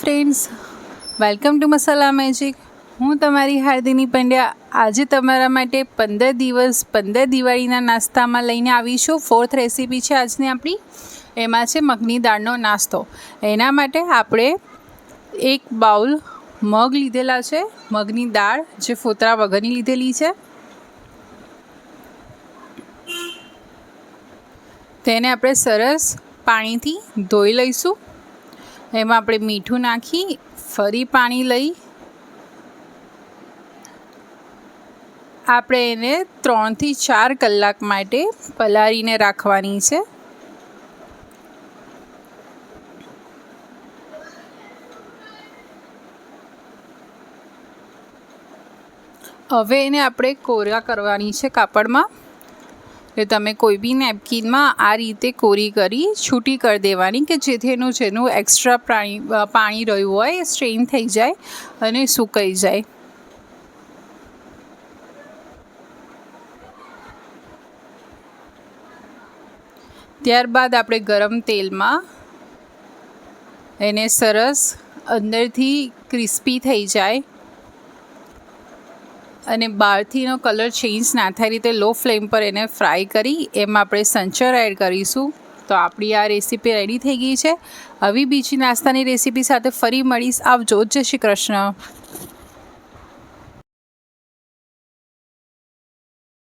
Friends welcome to Masala Magic હું તમારી હાર્દિની પંડ્યા આજે તમારા માટે પંદર દિવસ, પંદર દિવાળીના નાસ્તામાં લઈને આવી છું. ફોર્થ રેસીપી છે આજની આપણી. એમાં છે મગની દાળનો નાસ્તો. એના માટે આપણે એક બાઉલ મગ લીધેલા છે. મગની દાળ જે ફોતરા વગરની લીધેલી છે. તેને આપણે સરસ પાણીથી ધોઈ લઈશું. એમાં આપણે મીઠું નાખી, ફરી પાણી લઈ. આપણે એને ત્રણથી ચાર કલાક માટે પલાળીને રાખવાની છે. હવે એને આપણે કોરા કરવાની છે કાપડમાં. એટલે તમે કોઈ બી નેપકિનમાં આ રીતે કોરી કરી છૂટી કરી દેવાની કે જેથી એનું જેનું એક્સ્ટ્રા પાણી પાણી રહ્યું હોય, એ સ્ટ્રેન થઈ જાય અને સુકાઈ જાય. ત્યારબાદ આપણે ગરમ તેલમાં એને સરસ અંદરથી ક્રિસ્પી થઈ જાય. અને બહારથીનો કલર ચેન્જ ના થાય રીતે લો ફ્લેમ પર એને ફ્રાય કરી, એમાં આપણે સંચર એડ કરીશું. તો આપણી આ રેસીપી રેડી થઈ ગઈ છે. આવી બીજી નાસ્તાની રેસીપી સાથે ફરી મળીશ. આવજો. જય શ્રી કૃષ્ણ.